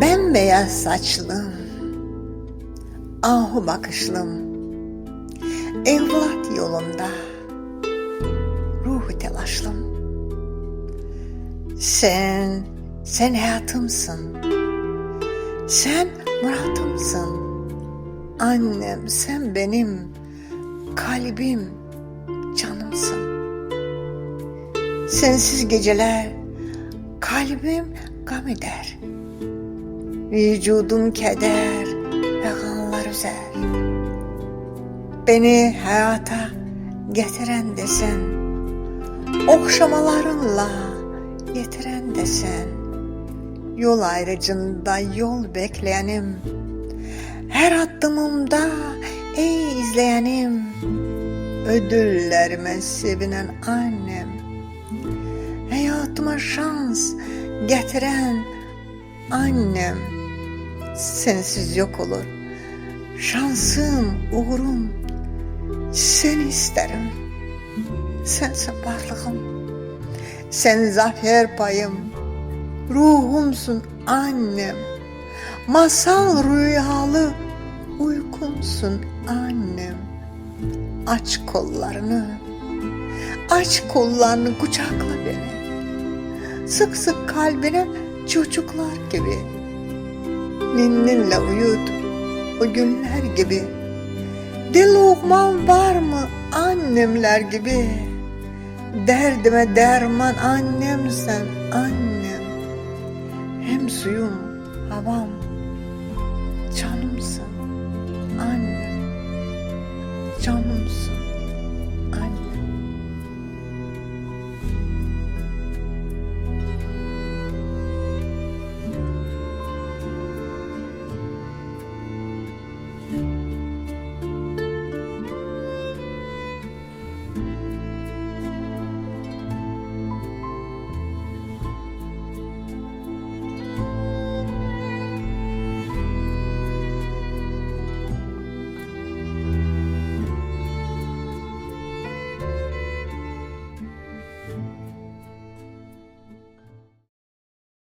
Bembeyaz saçlım, ahu bakışlım, evlat yolunda, ruhu telaşlım. Sen, sen hayatımsın, sen muratımsın. Annem sen benim, kalbim, canımsın. Sensiz geceler, kalbim gam eder. Vücudum keder ve kanlar üzer. Beni hayata getiren de sen, okşamalarınla getiren de sen. Yol ayrıcında yol bekleyenim, her adımımda ey izleyenim. Ödüllerime sevinen annem, hayatıma şans getiren annem sensiz yok olur. Şansım, uğurum seni isterim. Sensin varlığım. Sen zafer payım. Ruhumsun annem. Masal rüyalı uykumsun annem. Aç kollarını. Aç kollarını kucakla beni. Sık sık kalbine çocuklar gibi. Ninninle uyut o günler gibi. Dil lokman var mı annemler gibi? Derdime derman annem sen annem. Hem suyum, havam, canımsın.